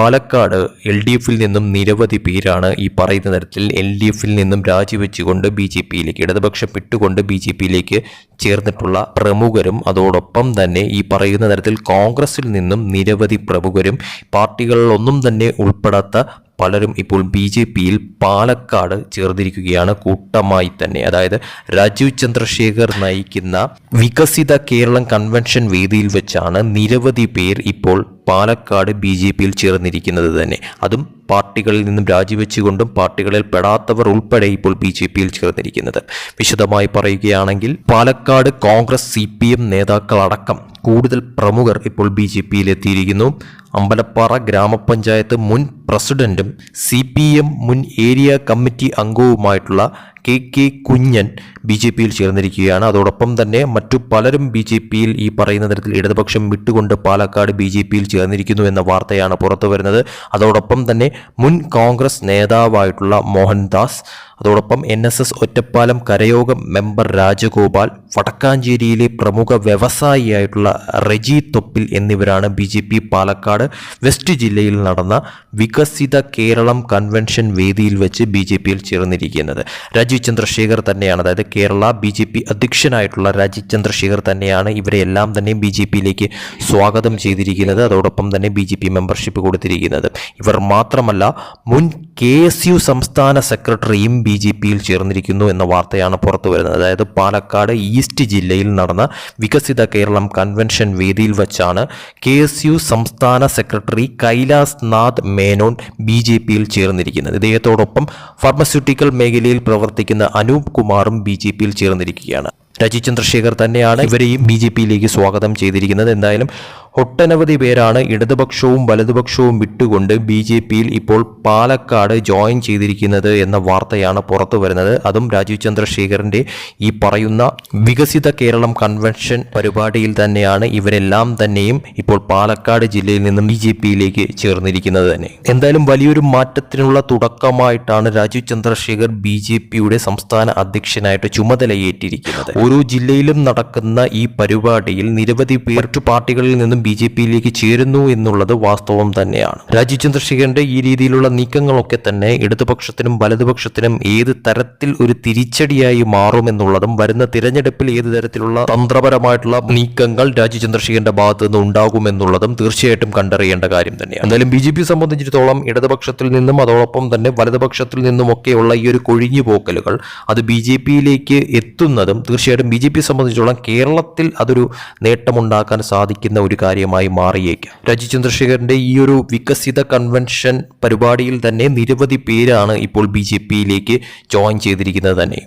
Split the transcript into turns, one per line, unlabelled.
Palakkad L D എഫിൽ നിന്നും നിരവധി പേരാണ് ഈ പറയുന്ന തരത്തിൽ എൽ ഡി എഫിൽ നിന്നും രാജിവെച്ചുകൊണ്ട് ബി ജെ പിയിലേക്ക് ഇടതുപക്ഷം വിട്ടുകൊണ്ട് ബി ജെ പിയിലേക്ക് ചേർന്നിട്ടുള്ള പ്രമുഖരും അതോടൊപ്പം തന്നെ ഈ പറയുന്ന തരത്തിൽ കോൺഗ്രസിൽ നിന്നും നിരവധി പ്രമുഖരും പാർട്ടികളിലൊന്നും തന്നെ ഉൾപ്പെടാത്ത പലരും ഇപ്പോൾ ബി ജെ പിയിൽ പാലക്കാട് ചേർന്നിരിക്കുകയാണ് കൂട്ടമായി തന്നെ. അതായത് രാജീവ് ചന്ദ്രശേഖർ നയിക്കുന്ന വികസിത കേരളം കൺവെൻഷൻ വേദിയിൽ വെച്ചാണ് നിരവധി പേർ ഇപ്പോൾ പാലക്കാട് ബി ജെ പിയിൽ ചേർന്നിരിക്കുന്നത് തന്നെ. അതും പാർട്ടികളിൽ നിന്നും രാജിവെച്ചുകൊണ്ടും പാർട്ടികളിൽ പെടാത്തവർ ഉൾപ്പെടെ ഇപ്പോൾ ബി ജെ പിയിൽ ചേർന്നിരിക്കുന്നത്. വിശദമായി പറയുകയാണെങ്കിൽ Palakkad Congress C P M നേതാക്കളടക്കം കൂടുതൽ പ്രമുഖർ ഇപ്പോൾ ബി ജെ പിയിലെത്തിയിരിക്കുന്നു. അമ്പലപ്പാറ ഗ്രാമപഞ്ചായത്ത് മുൻ പ്രസിഡന്റും സി പി എം മുൻ area committee അംഗവുമായിട്ടുള്ള K K Kunjan B J പിയിൽ ചേർന്നിരിക്കുകയാണ്. അതോടൊപ്പം തന്നെ മറ്റു പലരും ബി ജെ പിയിൽ ഈ പറയുന്ന തരത്തിൽ ഇടതുപക്ഷം വിട്ടുകൊണ്ട് പാലക്കാട് ബി ജെ പിയിൽ ചേർന്നിരിക്കുന്നു എന്ന വാർത്തയാണ് പുറത്തു വരുന്നത്. അതോടൊപ്പം തന്നെ മുൻ കോൺഗ്രസ് നേതാവായിട്ടുള്ള മോഹൻദാസ് അതോടൊപ്പം എൻ എസ് എസ് ഒറ്റപ്പാലം കരയോഗം മെമ്പർ രാജഗോപാൽ വടക്കാഞ്ചേരിയിലെ പ്രമുഖ വ്യവസായിയായിട്ടുള്ള റെജി തൊപ്പിൽ എന്നിവരാണ് B J P Palakkad west ജില്ലയിൽ നടന്ന വികസിത കേരളം കൺവെൻഷൻ വേദിയിൽ വെച്ച് ബി ജെ പിയിൽ ചേർന്നിരിക്കുന്നത്. രാജീവ് ചന്ദ്രശേഖർ തന്നെയാണ്. അതായത് കേരള ബി ജെ പി അധ്യക്ഷനായിട്ടുള്ള രാജീവ് ചന്ദ്രശേഖർ തന്നെയാണ് ഇവരെ എല്ലാം തന്നെ ബി ജെ പിയിലേക്ക് സ്വാഗതം ചെയ്തിരിക്കുന്നത്. അതോടൊപ്പം തന്നെ ബി ജെ പി മെമ്പർഷിപ്പ് കൊടുത്തിരിക്കുന്നത്. ഇവർ മാത്രമല്ല മുൻ കെ എസ് യു സംസ്ഥാന സെക്രട്ടറിയും ബി ജെ പിയിൽ ചേർന്നിരിക്കുന്നു എന്ന വാർത്തയാണ് പുറത്തു വരുന്നത് അതായത് പാലക്കാട് ഈസ്റ്റ് ജില്ലയിൽ നടന്ന വികസിത കേരളം കൺവെൻഷൻ വേദിയിൽ വച്ചാണ് കെ എസ് യു സംസ്ഥാന secretary Kailasnath Menon B J പിയിൽ ചേർന്നിരിക്കുന്നത്. ഇദ്ദേഹത്തോടൊപ്പം ഫാർമസ്യൂട്ടിക്കൽ മേഖലയിൽ പ്രവർത്തിക്കുന്ന അനൂപ് കുമാറും ബി ജെ പിയിൽ ചേർന്നിരിക്കുകയാണ്. രാജീവ് ചന്ദ്രശേഖർ തന്നെയാണ് ഇവരെയും ബി ജെ പിയിലേക്ക് സ്വാഗതം ചെയ്തിരിക്കുന്നത്. എന്തായാലും ഒട്ടനവധി പേരാണ് ഇടതുപക്ഷവും വലതുപക്ഷവും വിട്ടുകൊണ്ട് ബി ജെ പിയിൽ ഇപ്പോൾ പാലക്കാട് ജോയിൻ ചെയ്തിരിക്കുന്നത് എന്ന വാർത്തയാണ് പുറത്തു വരുന്നത്. അതും രാജീവ് ചന്ദ്രശേഖറിന്റെ ഈ പറയുന്ന വികസിത കേരളം കൺവെൻഷൻ പരിപാടിയിൽ തന്നെയാണ് ഇവരെല്ലാം തന്നെയും ഇപ്പോൾ പാലക്കാട് ജില്ലയിൽ നിന്നും ബി ജെ പിയിലേക്ക് ചേർന്നിരിക്കുന്നത് തന്നെ. എന്തായാലും വലിയൊരു മാറ്റത്തിനുള്ള തുടക്കമായിട്ടാണ് രാജീവ് ചന്ദ്രശേഖർ ബി ജെ പിയുടെ സംസ്ഥാന അധ്യക്ഷനായിട്ട് ചുമതലയേറ്റിരിക്കുന്നത്. ഓരോ ജില്ലയിലും നടക്കുന്ന ഈ പരിപാടിയിൽ നിരവധി പേർ പാർട്ടികളിൽ നിന്നും ബി ജെ പിയിലേക്ക് ചേരുന്നു എന്നുള്ളത് വാസ്തവം തന്നെയാണ്. രാജീവ് ചന്ദ്രശേഖരന്റെ ഈ രീതിയിലുള്ള നീക്കങ്ങളൊക്കെ തന്നെ ഇടതുപക്ഷത്തിനും വലതുപക്ഷത്തിനും ഏത് തരത്തിൽ ഒരു തിരിച്ചടിയായി മാറുമെന്നുള്ളതും വരുന്ന തിരഞ്ഞെടുപ്പിൽ ഏത് തരത്തിലുള്ള തന്ത്രപരമായിട്ടുള്ള നീക്കങ്ങൾ രാജീവ് ചന്ദ്രശേഖരന്റെ ഭാഗത്തു നിന്ന് ഉണ്ടാകുമെന്നുള്ളതും തീർച്ചയായിട്ടും കണ്ടറിയേണ്ട കാര്യം തന്നെയാണ്. എന്തായാലും ബി ജെ പി സംബന്ധിച്ചിടത്തോളം ഇടതുപക്ഷത്തിൽ നിന്നും അതോടൊപ്പം തന്നെ വലതുപക്ഷത്തിൽ നിന്നുമൊക്കെയുള്ള ഈ ഒരു കൊഴിഞ്ഞു പോക്കലുകൾ അത് ബി ജെ പിയിലേക്ക് എത്തുന്നതും തീർച്ചയായിട്ടും ബി ജെ പി സംബന്ധിച്ചിടത്തോളം കേരളത്തിൽ അതൊരു നേട്ടമുണ്ടാക്കാൻ സാധിക്കുന്ന ഒരു കാര്യമായി മാറിയേക്കാം. രജി ചന്ദ്രശേഖരന്റെ ഈ ഒരു വികസിത കൺവെൻഷൻ പരിപാടിയിൽ തന്നെ നിരവധി പേരാണ് ഇപ്പോൾ ബി ജെ പിയിലേക്ക് ജോയിൻ ചെയ്തിരിക്കുന്നത് തന്നെ.